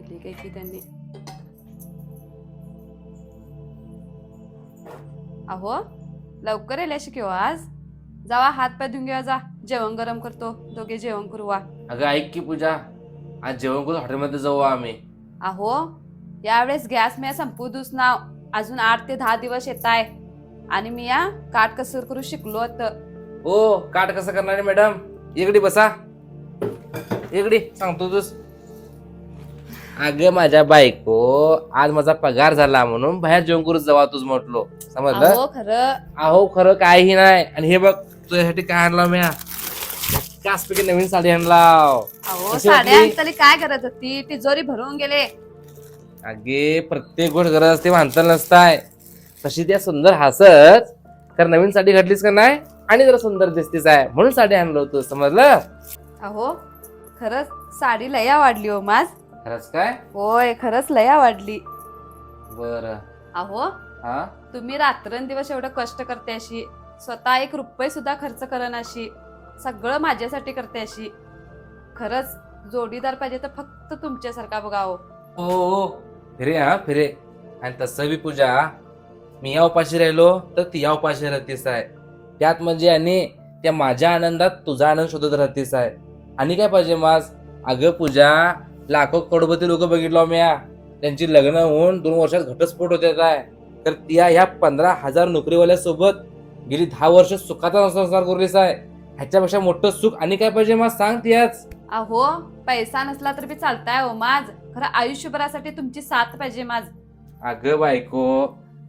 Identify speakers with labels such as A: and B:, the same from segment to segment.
A: केली काय की त्यांनी. अहो लवकर येल्याशी किंवा आज? जावा हात पाय धुऊन घ्या जा. जेवण गरम करतो. दोघे जेवण करू वा.
B: अगं ऐक की पूजा. आज जेवण करून हॉटेलमध्ये जाऊ आम्ही.
A: अहो यावेळेस गॅस मी संपू दूस नाव. अजून आठ ते दहा दिवस येत आहे आणि मी या काट कसर करू शिकलो तर
B: ओ काट कसं करणार मॅडम. इकडे बसा. इकडे सांगतो तूच अगं माझ्या बायको आज माझा पगार झाला म्हणून बाहेर जेवण करून जावा तूच म्हटलो. समजलं?
A: अहो खरं.
B: अहो खरं काहीही नाही. आणि हे बघ तुझ्यासाठी काय आणला मी? कासपैकी नवीन साडी आणलाव.
A: अहो
B: कशी
A: साड्या
B: वाटली?
A: आणताना काय करत होती? तिजोरी भरून गेले.
B: अगे प्रत्येक गोष्ट गरज असते माणसाला नसताय. तशी त्या सुंदर हसत कारण नवीन साडी घातलीस का नाही? आणि जरा सुंदर दिसतीस आहे म्हणून साडी आणलं होतं समजलं?
A: अहो खरंच साडी लया वाढली हो माझ
B: खरंच काय?
A: होय खरंच लया वाढली.
B: बर.
A: अहो
B: हा?
A: तुम्ही रात्रंदिवस एवढं कष्ट करते अशी स्वतः एक रुपये सुद्धा खर्च करन अशी सगळं माझ्यासाठी करते अशी. खरंच जोडीदार पाहिजे तर फक्त तुमच्यासारखा बघा हो
B: हो हो. फिरे हा फिरे. आणि तसं बी पूजा मी या उपाशी राहिलो तर ती या उपाशी राहतीस आहे. त्यात म्हणजे आणि त्या माझ्या आनंदात तुझा आनंद शोधत राहतीस आहे. आणि काय पाहिजे माझ अगं पूजा लाखो करोडपती लोक बघितलो मी त्यांची लग्न होऊन दोन वर्षात घटस्फोट होते काय तर त्या ह्या पंधरा हजार नोकरीवाल्या सोबत गेली दहा वर्ष सुखाचा संसार करूलीस आहे. ह्याच्यापेक्षा मोठं सुख आणि काय पाहिजे मग सांग त्याच
A: अहो पैसा नसला तर बी चालताय हो माझ खरं आयुष्यभरासाठी तुमची साथ पाहिजे माझ
B: अगं बायको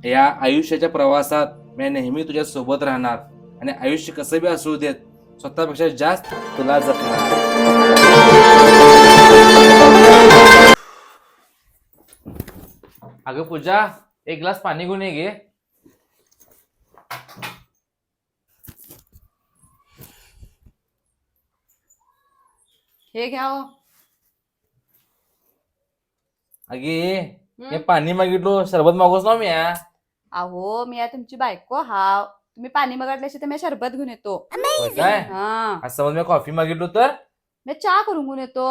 B: या आयुष्याच्या प्रवासात मी नेहमी तुझ्या सोबत राहणार आणि आयुष्य कसं बी असू देत स्वतःपेक्षा जास्त तुला जपणार अगं पूजा एक ग्लास पाणी घेऊन ये घे
A: हे घ्या हो.
B: अगे
A: हं?
B: हे पाणी मागितलो सरबत मागोस ना मी हा.
A: अहो मी आहे तुमची बायको हाव तुम्ही पाणी मागडल्याशी तर मी शरबत घेऊन येतो.
B: होय काय?
A: हा.
B: आज समज मी कॉफी मागितलो तर?
A: मी चहा करून घेऊन येतो.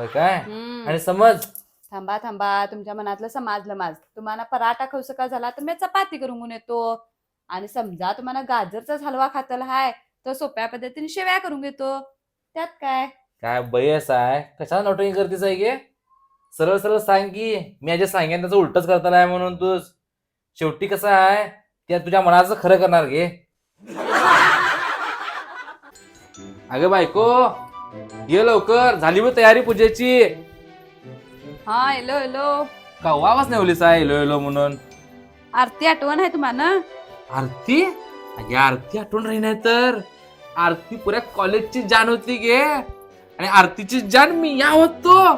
B: होय काय?
A: हम्म.
B: आणि समज?
A: थांबा थांबा. तुमच्या मनातलं समाजलं माझ. तुम्हाला पराठा खवसका झाला तर मी चपाती करून येतो. आणि समजा तुम्हाला गाजरचाच हलवा खातला हाय तर सोप्या पद्धतीने शेव्या करून घेतो. त्यात काय?
B: काय बयस आहे? कशाला नोटिंग करतेस आहे गे? सरळ सरळ सांग की मी जे सांगेन त्याचं उलटच करता नाही म्हणून तू शेवटी कसं आहे? त्या तुझ्या मनाचं खरं करणार गे. अगं बायको ये लवकर. झाली बघ तयारी पूजेची.
A: हा हॅलो हॅलो
B: कव्वा वाच नेवलीस आहे? येलो येलो म्हणून.
A: आरती आठवण आहे तुम्हाला?
B: आरती? अगे आरती आठवण राही नाही तर. आरती पुऱ्या कॉलेजची जान होती गे. आणि आरतीची जान मी या होतो.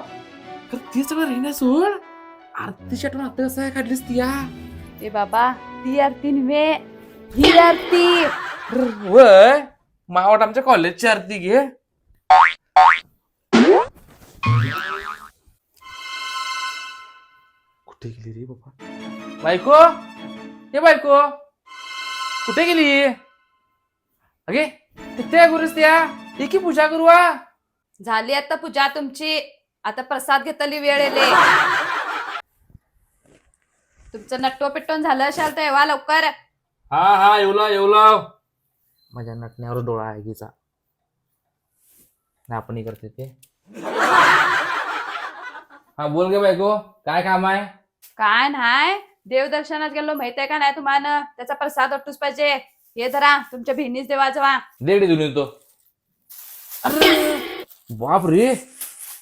B: तर ती सगळं राहिण्या सोड. आरतीची आठवण आता कसं काढलीस ती या?
A: ए बाबा ती आरती नव्हे ही आरती.
B: वय मावट आमच्या कॉलेजची आरती घे कुठे गेली रे बाबा? बायको? हे बायको. कुठे गेली? अगे तिथे गुरुस त्या. ये की पूजा करू आ
A: झाली आता पूजा तुमची. आता प्रसाद घेतली वेळ येले. तुमचं नट्टो पिट्टून झालं असाल तर येवा लवकर.
B: हा हा येवला येवला माझ्या नटण्यावर डोळा आहे गीचा नाही आपण करते ते. हा बोल गे बायको काय काम आहे?
A: काय नाही देवदर्शनात गेलो माहीत आहे का नाही तुम्हाला त्याचा प्रसाद वाटूच पाहिजे. हे धरा तुमच्या बहिणीच देवाजवा
B: देडी देऊन येतो. बाप रे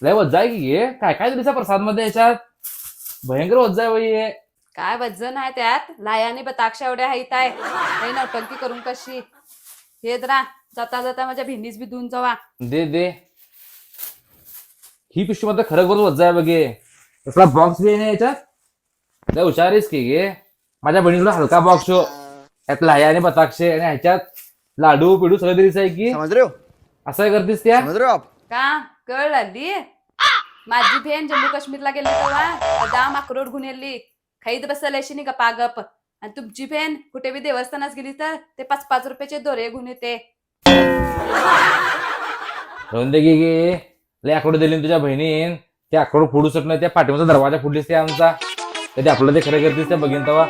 B: लय वज्जा आहे की हे? काय काय दिलीसा प्रसादमध्ये याच्यात? भयंकर वज्जा आहे बाई हे.
A: काय वजन आहे त्यात? लायाने बताक्षा एवढ्या हाईत आहे. लई नौटंकी करून कशी? हे धरा जाता जाता माझ्या बहिणीच बी धुवून जावा.
B: दे दे. ही पिशवी मध्ये खरं करून वज्जा आहे बघे. तसला बॉक्स बी आहे ना याच्यात? लय हुशार आहेस की गे. माझ्या बहिणीला हलका बॉक्स हो. त्यात लाया आणि बताक्षे आणि ह्याच्यात लाडू पिडू सगळं आहे की?
C: समझ रहे हो.
B: असं करतेस त्या?
C: समझ रहे हो आप.
A: का? कळ आली? माझी बहीण जम्मू काश्मीरला गेली तेव्हा. बदाम अक्रोड घेऊन येली खाईत बसल अशी गपा गप आणि तुमची बहीण कुठे बी देवस्थानात गेली तर ते पाच पाच रुपयाचे दोरे घेऊन येते.
B: राहून दे गे गे लय आकडे दिली तुझ्या बहिणीन. ते आकडे फोडू शकणार नाही त्या पाठीमाचा दरवाजा फुडलीस ते आमचा. कधी आपलं ते खरं करतीस त्या बघीन तेव्हा.